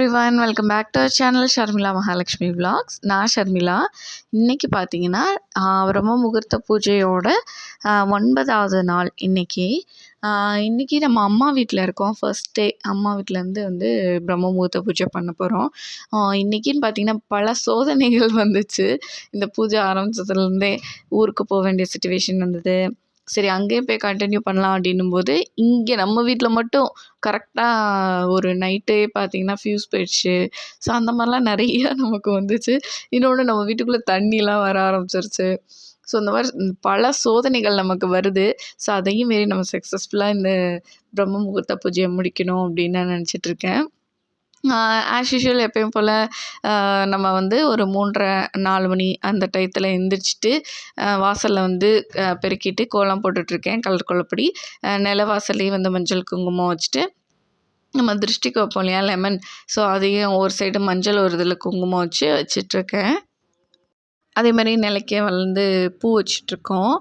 Everyone welcome back to our channel Sharmila Mahalakshmi vlogs. நான் ஷர்மிளா இன்றைக்கி பார்த்தீங்கன்னா பிரம்ம முகூர்த்த பூஜையோட ஒன்பதாவது நாள் இன்றைக்கி இன்றைக்கி நம்ம அம்மா வீட்டில் இருக்கோம். ஃபர்ஸ்ட் டே அம்மா வீட்டிலேருந்து வந்து பிரம்ம முகூர்த்த பூஜை பண்ண போகிறோம் இன்றைக்கின்னு பார்த்தீங்கன்னா பல சோதனைகள் வந்துச்சு. இந்த பூஜை ஆரம்பிச்சதுலேருந்தே ஊருக்கு போக வேண்டிய சுச்சுவேஷன் வந்தது. சரி அங்கேயே போய் கண்டினியூ பண்ணலாம் அப்படின்னும் போது இங்கே நம்ம வீட்டில் மட்டும் கரெக்டாக ஒரு நைட்டே பார்த்தீங்கன்னா ஃப்யூஸ் போயிடுச்சு. ஸோ அந்த மாதிரிலாம் நிறையா நமக்கு வந்துச்சு. இன்னொன்று நம்ம வீட்டுக்குள்ளே தண்ணிலாம் வர ஆரம்பிச்சிருச்சு. ஸோ இந்த மாதிரி பல சோதனைகள் நமக்கு வருது. ஸோ அதையும் மீறி நம்ம சக்ஸஸ்ஃபுல்லாக இந்த பிரம்ம முகூர்த்த பூஜையை முடிக்கணும் அப்படின்னு நான் நினச்சிட்ருக்கேன் ஆஸ் யூஷுவல் எப்பயும் போல் நம்ம வந்து ஒரு மூன்றரை நாலு மணி அந்த டயத்தில் எந்திரிச்சிட்டு வாசலில் வந்து பெருக்கிட்டு கோலம் போட்டுட்ருக்கேன் கலர் கோலப்படி. நில வாசல்லையும் வந்து மஞ்சள் குங்குமம் வச்சுட்டு நம்ம திருஷ்டிக்கு வைப்போம் இல்லையா லெமன். ஸோ அதையும் ஒரு சைடு மஞ்சள் ஒரு இதில் குங்குமம் வச்சு வச்சிட்ருக்கேன். அதே மாதிரி நிலைக்க வளர்ந்து பூ வச்சிட்ருக்கோம்.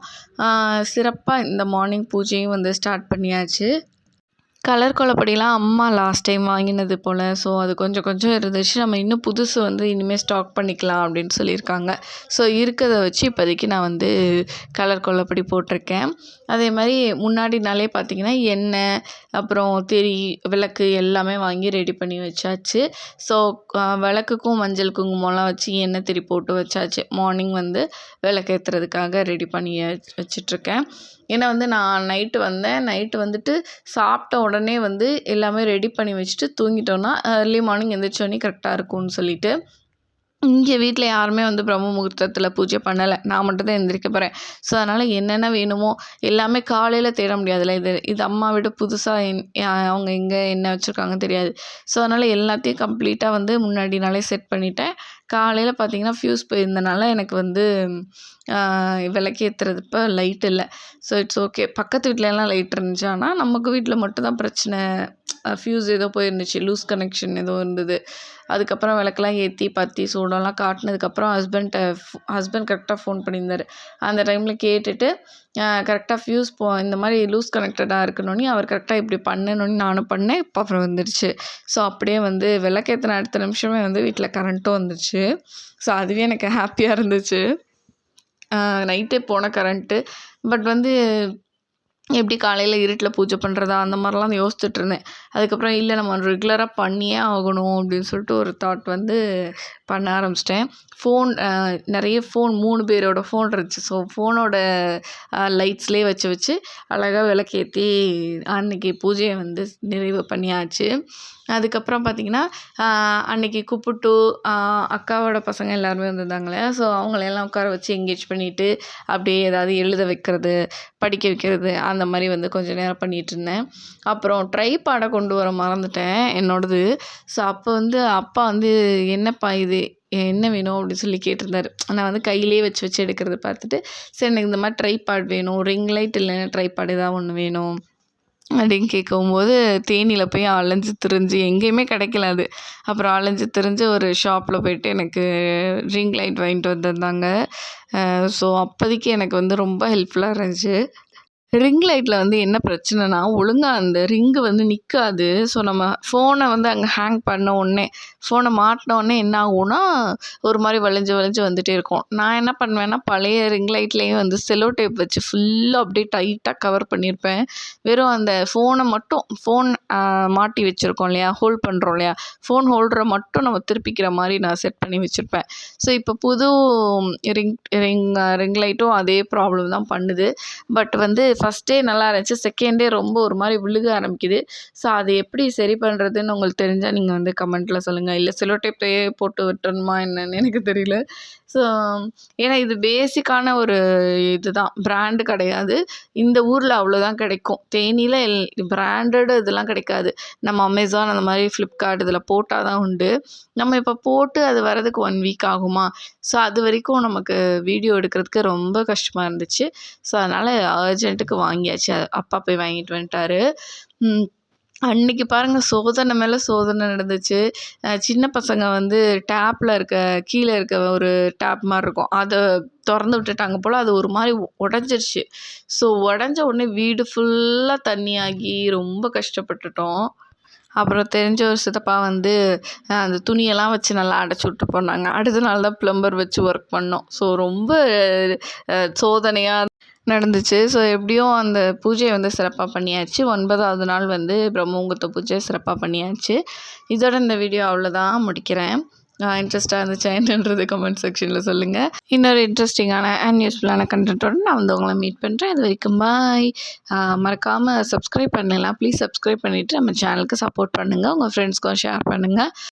சிறப்பாக இந்த மார்னிங் பூஜையும் வந்து ஸ்டார்ட் பண்ணியாச்சு. கலர் கோலப்பொடிலாம் அம்மா லாஸ்ட் டைம் வாங்கினது போல். ஸோ அது கொஞ்சம் கொஞ்சம் இருந்துச்சு. நம்ம இன்னும் புதுசு வந்து இனிமேல் ஸ்டாக் பண்ணிக்கலாம் அப்படின்னு சொல்லியிருக்காங்க. ஸோ இருக்கிறத வச்சு இப்போதைக்கு நான் வந்து கலர் கொல்லப்படி போட்டிருக்கேன். அதே மாதிரி முன்னாடி நாளே பார்த்தீங்கன்னா எண்ணெய் அப்புறம் திரி விளக்கு எல்லாமே வாங்கி ரெடி பண்ணி வச்சாச்சு. ஸோ விளக்குக்கும் மஞ்சள் குங்குமம்லாம் வச்சு எண்ணெய் திரி போட்டு வச்சாச்சு. மார்னிங் வந்து விளக்கேற்றுறதுக்காக ரெடி பண்ணி வச்- வச்சிட்ருக்கேன் ஏன்னா வந்து நான் நைட்டு வந்தேன். நைட்டு வந்துட்டு சாப்பிட்ட உடனே வந்து எல்லாமே ரெடி பண்ணி வச்சுட்டு தூங்கிட்டோன்னா ஏர்லி மார்னிங் எந்திரிச்சோடனே கரெக்டாக இருக்கும்னு சொல்லிட்டு இங்கே வீட்டில் யாருமே வந்து பிரம்ம முகூர்த்தத்தில் பூஜை பண்ணலை. நான் மட்டும் தான் எந்திரிக்க போகிறேன் ஸோ அதனால் என்னென்ன வேணுமோ எல்லாமே காலையில் தேட முடியாதுல்ல. இது இது அம்மா விட புதுசாக என் அவங்க எங்கே என்ன வச்சுருக்காங்க தெரியாது. ஸோ அதனால் எல்லாத்தையும் கம்ப்ளீட்டாக வந்து முன்னாடி நாளே செட் பண்ணிட்டேன். காலையில் பார்த்தீங்கன்னா ஃப்யூஸ் போயிருந்தனால எனக்கு வந்து விளக்கேற்றுறதுப்ப லைட் இல்லை. ஸோ இட்ஸ் ஓகே பக்கத்து வீட்டிலலாம் லைட் இருந்துச்சு. ஆனால் நமக்கு வீட்டில் மட்டும் தான் பிரச்சனை ஃப்யூஸ் ஏதோ போயிருந்துச்சு லூஸ் கனெக்ஷன் ஏதோ இருந்தது. அதுக்கப்புறம் விளக்கெல்லாம் ஏற்றி பற்றி சூடெல்லாம் காட்டினதுக்கப்புறம் ஹஸ்பண்ட்டை ஹஸ்பண்ட் கரெக்டாக ஃபோன் பண்ணியிருந்தார். அந்த டைமில் கேட்டுட்டு கரெக்டாக ஃப்யூஸ் போ இந்த மாதிரி லூஸ் கனெக்டடாக இருக்கணும்னு அவர் கரெக்டாக இப்படி பண்ணணும்னு நானும் பண்ணேன் இப்போ அப்புறம் வந்துடுச்சு ஸோ அப்படியே வந்து விளக்கேற்றின அடுத்த நிமிஷமே வந்து வீட்டில் கரண்ட்டும் வந்துடுச்சு ஸோ அதுவே எனக்கு ஹாப்பியாக இருந்துச்சு. நைட்டே போன கரண்ட்டு பட் வந்து எப்படி காலையில் இருட்டில் பூஜை பண்ணுறதா அந்த மாதிரிலாம் யோசிச்சுட்டு இருந்தேன் அதுக்கப்புறம் இல்லை நம்ம ரெகுலராக பண்ணியே ஆகணும் அப்படின்னு சொல்லிட்டு ஒரு தாட் வந்து பண்ண ஆரம்பிச்சிட்டேன். ஃபோன் நிறைய ஃபோன் மூணு பேரோட ஃபோன் இருந்துச்சு. ஸோ ஃபோனோட லைட்ஸ்லேயே வச்சு வச்சு அழகாக விளக்கேற்றி அன்னைக்கு பூஜையை வந்து நிறைவு பண்ணியாச்சு. அதுக்கப்புறம் பார்த்திங்கன்னா அன்னைக்கு குப்புட்டு அக்காவோடய அக்காவோட பசங்க எல்லாருமே வந்திருந்தாங்களே. ஸோ அவங்களையெல்லாம் உட்கார வச்சு எங்கேஜ் பண்ணிவிட்டு அப்படியே ஏதாவது எழுத வைக்கிறது படிக்க வைக்கிறது அந்த மாதிரி வந்து கொஞ்சம் நேரம் பண்ணிகிட்டு இருந்தேன். அப்புறம் ட்ரை பாடை கொண்டு வர மறந்துட்டேன் என்னோடது. ஸோ அப்போ வந்து அப்பா வந்து என்னப்பா இது? என்ன வேணும்? அப்படின்னு சொல்லி கேட்டிருந்தாரு. நான் வந்து கையிலே வச்சு வச்சு எடுக்கிறத பார்த்துட்டு சரி எனக்கு இந்த மாதிரி ட்ரை பாட் வேணும். ரிங் லைட் இல்லைன்னா ட்ரை பாட் ஏதாவது ஒன்று வேணும். அப்படின்னு கேட்கும்போது தேனியில் போய் அலைஞ்சு திரிஞ்சு எங்கேயுமே கிடைக்கல அது. அப்புறம் அலைஞ்சு திரிஞ்சு ஒரு ஷாப்பில் போயிட்டு எனக்கு ரிங் லைட் வாங்கிட்டு வந்திருந்தாங்க. ஸோ அப்போதைக்கு எனக்கு வந்து ரொம்ப ஹெல்ப்ஃபுல்லாக இருந்துச்சு. ரிங் லைட்டில் வந்து என்ன பிரச்சனைனா ஒழுங்காக அந்த ரிங்கு வந்து நிற்காது ஸோ நம்ம ஃபோனை வந்து அங்கே ஹேங் பண்ண உடனே ஃபோனை மாட்டின உடனே என்ன ஆகும்னா ஒரு மாதிரி வளைஞ்சு வளைஞ்சு வந்துட்டே இருக்கும். நான் என்ன பண்ணுவேன்னா பழைய ரிங் லைட்லேயே வந்து செலோ டேப் வச்சு ஃபுல்லாக அப்படியே டைட்டாக கவர் பண்ணியிருப்பேன் வெறும் அந்த ஃபோனை மட்டும் ஃபோன் மாட்டி வச்சுருக்கோம் இல்லையா? ஹோல்ட் பண்ணுறோம் இல்லையா? ஃபோன் ஹோல்டரை மட்டும் நம்ம திருப்பிக்கிற மாதிரி நான் செட் பண்ணி வச்சுருப்பேன். ஸோ இப்போ புது ரிங் ரிங் ரிங் லைட்டும் அதே ப்ராப்ளம் தான் பண்ணுது. பட் வந்து ஃபஸ்ட்டே நல்லா இருந்துச்சு. செகண்டே ரொம்ப ஒரு மாதிரி விழுக ஆரம்பிக்குது. ஸோ அதை எப்படி சரி பண்ணுறதுன்னு உங்களுக்கு தெரிஞ்சால் நீங்கள் வந்து கமெண்ட்டில் சொல்லுங்கள் இல்லை செலோ டேப்பையே போட்டு விட்டுறணுமா என்னன்னு எனக்கு தெரியல. ஸோ ஏன்னா இது பேசிக்கான ஒரு இதுதான். பிராண்டு கிடையாது. இந்த ஊரில் அவ்வளோதான் கிடைக்கும். தேனியில் எல் பிராண்டட் இதெல்லாம் கிடைக்காது. நம்ம அமேசான் அந்த மாதிரி ஃப்ளிப்கார்ட் இதில் போட்டால் தான் உண்டு. நம்ம இப்போ போட்டு அது வரதுக்கு ஒன் வீக் ஆகுமா? ஸோ அது வரைக்கும் நமக்கு வீடியோ எடுக்கிறதுக்கு ரொம்ப கஷ்டமாக இருந்துச்சு. ஸோ அதனால் அர்ஜென்ட்டுக்கு வாங்கியாச்சு. அப்பா போய் வாங்கிட்டு வந்துட்டாரு. அன்னைக்கு பாருங்கள் சோதனை மேலே சோதனை நடந்துச்சு. சின்ன பசங்க வந்து டேப்பில் இருக்க கீழே இருக்க ஒரு டேப் மாதிரி இருக்கும். அதை திறந்து விட்டுட்டாங்க போல் அது ஒரு மாதிரி உடஞ்சிருச்சு. ஸோ உடஞ்ச உடனே வீடு ஃபுல்லாக தண்ணியாகி ரொம்ப கஷ்டப்பட்டுட்டோம். அப்புறம் தெரிஞ்ச ஒரு சித்தப்பா வந்து அந்த துணியெல்லாம் வச்சு நல்லா அடைச்சி விட்டு போனாங்க. அடுத்த நாள் தான் ப்ளம்பர் வச்சு ஒர்க் பண்ணோம். ஸோ ரொம்ப சோதனையாக நடந்துச்சு. ஸோ எப்படியும் அந்த பூஜையை வந்து சிறப்பாக பண்ணியாச்சு. ஒன்பதாவது நாள் வந்து பிரம்மமுகூர்த்த பூஜை சிறப்பாக பண்ணியாச்சு. இதோட இந்த வீடியோ அவ்வளோதான் முடிக்கிறேன். இன்ட்ரெஸ்ட்டாக இருந்துச்சா என்னன்றது கமெண்ட் செக்ஷனில் சொல்லுங்கள் இன்னொரு இன்ட்ரெஸ்டிங்கான அண்ட் யூஸ்ஃபுல்லான கண்டென்ட்டோட நான் வந்து உங்களை மீட் பண்ணுறேன் இது வரைக்கும் பாய் மறக்காமல் சப்ஸ்கிரைப் பண்ணலாம் ப்ளீஸ் சப்ஸ்கிரைப் பண்ணிவிட்டு நம்ம சேனலுக்கு சப்போர்ட் பண்ணுங்கள் உங்கள் ஃப்ரெண்ட்ஸ்க்கும் ஷேர் பண்ணுங்கள்